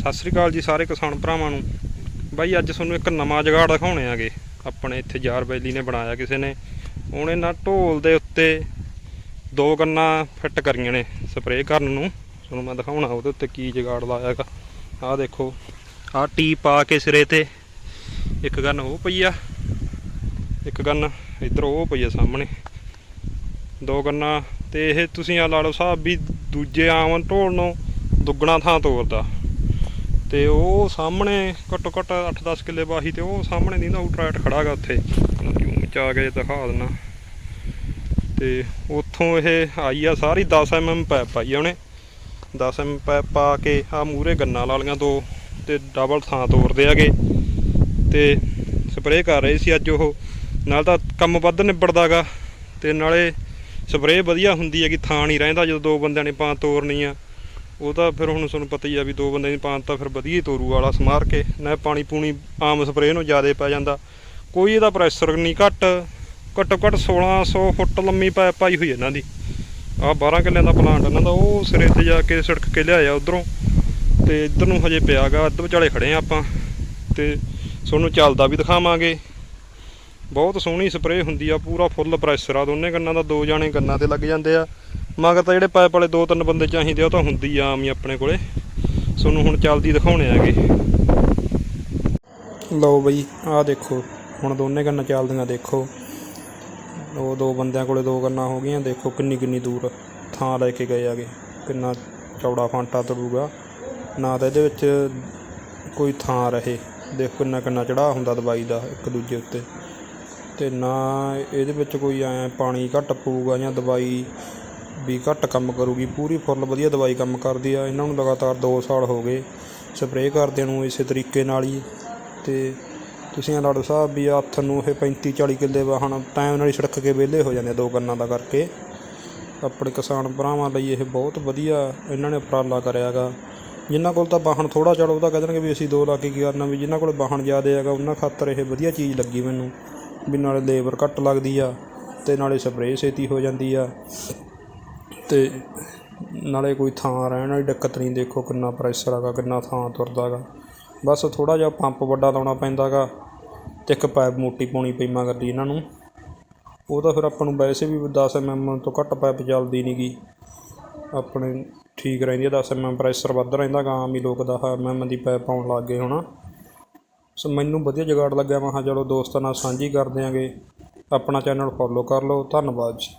ਸਤਿ ਸ੍ਰੀ ਅਕਾਲ ਜੀ ਸਾਰੇ ਕਿਸਾਨ ਭਰਾਵਾਂ ਨੂੰ। ਬਾਈ, ਅੱਜ ਤੁਹਾਨੂੰ ਇੱਕ ਨਵਾਂ ਜਗਾੜ ਦਿਖਾਉਣੇ ਆਗੇ। ਆਪਣੇ ਇੱਥੇ ਯਾਰ ਬੈਲੀ ਨੇ ਬਣਾਇਆ ਕਿਸੇ ਨੇ। ਉਹਨੇ ਨਾ ਢੋਲ ਦੇ ਉੱਤੇ ਦੋ ਗੰਨਾ ਫਿੱਟ ਕਰੀਆਂ ਨੇ ਸਪਰੇਅ ਕਰਨ ਨੂੰ। ਤੁਹਾਨੂੰ ਮੈਂ ਦਿਖਾਉਣਾ ਉਹਦੇ ਉੱਤੇ ਕੀ ਜੁਗਾੜ ਲਾਇਆਗਾ ਆਹ ਦੇਖੋ, ਆਹ ਟੀ ਪਾ ਕੇ ਸਿਰੇ ਤੇ ਇੱਕ ਗੰਨ ਉਹ ਪਈ ਆ। ਇੱਕ ਗੰਨ ਇੱਧਰ ਉਹ ਪਈ ਆ ਸਾਹਮਣੇ। ਦੋ ਗੰਨਾ ਤੇ ਇਹ ਤੁਸੀਂ ਆ ਲਾ ਲਓ ਸਾਹਿਬ ਵੀ ਦੂਜੇ ਆਮ ਢੋਲ ਨੂੰ ਦੁੱਗਣਾ ਥਾਂ ਤੋਰਦਾ। ਤੇ ਉਹ ਸਾਹਮਣੇ ਘੱਟੋ ਘੱਟ 8-10 ਕਿੱਲੇ ਬਾਹੀ ਤੇ ਉਹ ਸਾਹਮਣੇ ਦੀ ਨਾ ਆਊਟਰਾਈਟ ਖੜਾਗਾ ਉੱਥੇ। ਜੂਮ ਚ ਆ ਕੇ ਦਿਖਾ ਦਿੰਨਾ। ਤੇ ਉੱਥੋਂ ਇਹ ਆਈ ਆ ਸਾਰੀ 10 mm ਪੈਪ ਪਾਈ ਆ ਉਹਨੇ। 10 mm ਪੈਪ ਪਾ ਕੇ ਆ ਮੂਰੇ ਗੰਨਾ ਲਾ ਲੀਆਂ ਦੋ ਤੇ ਡਬਲ ਥਾਂ ਤੋਰਦੇ ਆਗੇ ਤੇ ਸਪਰੇਅ ਕਰ ਰਹੇ ਸੀ ਅੱਜ ਉਹ। ਨਾਲ ਤਾਂ ਕੰਮ ਵੱਧ ਨਿਬੜਦਾਗਾ ਤੇ ਨਾਲੇ ਸਪਰੇਅ ਵਧੀਆ ਹੁੰਦੀ ਹੈਗੀ, ਥਾਂ ਨਹੀਂ ਰਹਿੰਦਾ ਜਦੋਂ ਦੋ ਬੰਦਿਆਂ ਨੇ ਪਾਂ ਤੋਰਨੀ ਆ। ਉਹ ਤਾਂ ਫਿਰ ਹੁਣ ਤੁਹਾਨੂੰ ਪਤਾ ਹੀ ਆ ਵੀ ਦੋ ਬੰਦੇ ਦੀ ਪਾਂ ਤਾਂ ਫਿਰ ਵਧੀਆ ਹੀ ਤੋਰੂ ਵਾਲਾ ਸਮਾਰ ਕੇ, ਨਾ ਪਾਣੀ ਪੂਣੀ ਆਮ ਸਪਰੇਅ ਨੂੰ ਜ਼ਿਆਦਾ ਪੈ ਜਾਂਦਾ। ਕੋਈ ਇਹਦਾ ਪ੍ਰੈਸ਼ਰ ਨਹੀਂ, ਘੱਟ, ਘੱਟੋ ਘੱਟ 1600 ਫੁੱਟ ਲੰਮੀ ਪਾਇਪ ਪਾਈ ਹੋਈ ਇਹਨਾਂ ਦੀ। ਆਹ 12 ਕਿੱਲਿਆਂ ਦਾ ਪਲਾਂਟ ਇਹਨਾਂ ਦਾ, ਉਹ ਸਿਰੇ ਤੇ ਜਾ ਕੇ ਸੜਕ ਕੇ ਲਿਆਇਆ ਉਧਰੋਂ। ਤੇ ਇੱਧਰ ਨੂੰ ਹਜੇ ਪਿਆਗਾ, ਅੱਧ ਵਿਚਾਲੇ ਖੜੇ ਆ ਆਪਾਂ। ਤੇ ਤੁਹਾਨੂੰ ਚੱਲਦਾ ਵੀ ਦਿਖਾਵਾਂਗੇ। ਬਹੁਤ ਸੋਹਣੀ ਸਪਰੇਅ ਹੁੰਦੀ ਆ, ਪੂਰਾ ਫੁੱਲ ਪ੍ਰੈਸ਼ਰ ਆ, ਦੋਨੇ ਗੰਨਾਂ ਦਾ, ਦੋ ਜਾਣੇ ਗੰਨਾਂ ਤੇ ਲੱਗ ਜਾਂਦੇ ਆ। ਮਗਰ ਤਾਂ ਜਿਹੜੇ ਪਾਈਪ ਵਾਲੇ ਦੋ ਤਿੰਨ ਬੰਦੇ ਚਾਹੀਦੇ ਆ, ਉਹ ਤਾਂ ਹੁੰਦੀ ਆ ਆਮ ਹੀ ਆਪਣੇ ਕੋਲੇ। ਤੁਹਾਨੂੰ ਹੁਣ ਚੱਲਦੀ ਦਿਖਾਉਣੇ ਆਗੇ ਲਓ ਬਈ, ਆਹ ਦੇਖੋ, ਹੁਣ ਦੋਨੇ ਗੰਨਾਂ ਚੱਲਦੀਆਂ, ਦੇਖੋ। ਉਹ ਦੋ ਬੰਦਿਆਂ ਕੋਲੇ ਦੋ ਗੰਨਾਂ ਹੋ ਗਈਆਂ, ਦੇਖੋ ਕਿੰਨੀ ਕਿੰਨੀ ਦੂਰ ਥਾਂ ਲੈ ਕੇ ਗਏ ਆਗੇ ਕਿੰਨਾ ਚੌੜਾ ਫਾਂਟਾ ਤਰੂਗਾ। ਨਾ ਤਾਂ ਇਹਦੇ ਵਿੱਚ ਕੋਈ ਥਾਂ ਰਹੇ। ਦੇਖੋ ਕਿੰਨਾ ਕਿੰਨਾ ਚੜਾ ਹੁੰਦਾ ਦਵਾਈ ਦਾ ਇੱਕ ਦੂਜੇ ਉੱਤੇ। ਤੇ ਨਾ ਇਹਦੇ ਵਿੱਚ ਕੋਈ ਐ ਪਾਣੀ ਘੱਟ ਪਊਗਾ ਜਾਂ ਦਵਾਈ ਵੀ ਘੱਟ ਕੰਮ ਕਰੂਗੀ, ਪੂਰੀ ਫੁੱਲ ਵਧੀਆ ਦਵਾਈ ਕੰਮ ਕਰਦੀ ਆ, ਇਹਨਾਂ ਨੂੰ ਲਗਾਤਾਰ ਦੋ ਸਾਲ ਹੋ ਗਏ, ਸਪਰੇਅ ਕਰਦੇ ਨੂੰ ਇਸੇ ਤਰੀਕੇ ਨਾਲ ਹੀ ਅਤੇ ਤੁਸੀਂ ਇਹ ਲਾੜੋ ਸਾਹਿਬ ਵੀ ਹੱਥ ਨੂੰ ਇਹ 35 40 ਕਿੱਲੇ ਵਾਹਣ ਟਾਈਮ ਨਾਲ ਹੀ ਛਿੜਕ ਕੇ ਵਿਹਲੇ ਹੋ ਜਾਂਦੇ ਆ ਦੋ ਕੰਨਾਂ ਦਾ ਕਰਕੇ। ਆਪਣੇ ਕਿਸਾਨ ਭਰਾਵਾਂ ਲਈ ਇਹ ਬਹੁਤ ਵਧੀਆ ਇਹਨਾਂ ਨੇ ਉਪਰਾਲਾ ਕਰਿਆਗਾ ਜਿਨ੍ਹਾਂ ਕੋਲ ਤਾਂ ਵਾਹਣ ਥੋੜਾ ਚੜੋ ਉਹਦਾ ਕਹਿ ਦੇਣਗੇ ਵੀ ਅਸੀਂ ਦੋ ਲਾ ਕੇ ਕੀ ਕਰਨਾ ਵੀ ਜਿਨ੍ਹਾਂ ਕੋਲ ਵਾਹਣ ਜ਼ਿਆਦਾ ਹੈਗਾ, ਉਹਨਾਂ ਖਾਤਰ ਇਹ ਵਧੀਆ ਚੀਜ਼ ਲੱਗੀ ਮੈਨੂੰ, ਵੀ ਨਾਲੇ ਲੇਬਰ ਘੱਟ ਲੱਗਦੀ ਆ, ਤੇ ਨਾਲੇ ਸਪਰੇਅ ਛੇਤੀ ਹੋ ਜਾਂਦੀ ਆ। ਅਤੇ ਨਾਲੇ ਕੋਈ ਥਾਂ ਰਹਿਣ ਵਾਲੀ ਦਿੱਕਤ ਨਹੀਂ, ਦੇਖੋ ਕਿੰਨਾ ਪ੍ਰੈਸ਼ਰ ਹੈਗਾ, ਕਿੰਨਾ ਥਾਂ ਤੁਰਦਾ ਗਾ ਬਸ ਥੋੜ੍ਹਾ ਜਿਹਾ ਪੰਪ ਵੱਡਾ ਲਾਉਣਾ ਪੈਂਦਾ ਪੈਂਦਾਗਾ ਅਤੇ ਇੱਕ ਪਾਈਪ ਮੋਟੀ ਪਾਉਣੀ ਪਈ ਮਗਰ ਦੀ ਇਹਨਾਂ ਨੂੰ। ਉਹ ਤਾਂ ਫਿਰ ਆਪਾਂ ਨੂੰ ਵੈਸੇ ਵੀ ਦਸ ਐੱਮ ਐੱਮ ਤੋਂ ਘੱਟ ਪਾਈਪ ਚੱਲਦੀ ਨਹੀਂ ਗੀ। ਆਪਣੇ ਠੀਕ ਰਹਿੰਦੀ ਆ 10 mm ਪ੍ਰੈਸ਼ਰ ਵੱਧ ਰਹਿੰਦਾ ਗਾ ਆਮ ਹੀ ਲੋਕ ਦਸ ਐੱਮ mm ਦੀ ਪਾਈਪ ਪਾਉਣ ਲੱਗ ਗਏ ਹੁਣ। ਸੋ ਮੈਨੂੰ ਵਧੀਆ ਜੁਗਾੜ ਲੱਗਿਆ, ਮੈਂ ਕਿਹਾ ਚਲੋ ਦੋਸਤਾਂ ਨਾਲ ਸਾਂਝੀ ਕਰ ਦਿਆਂਗੇ ਆਪਣਾ ਚੈਨਲ ਫੋਲੋ ਕਰ ਲਓ, ਧੰਨਵਾਦ ਜੀ।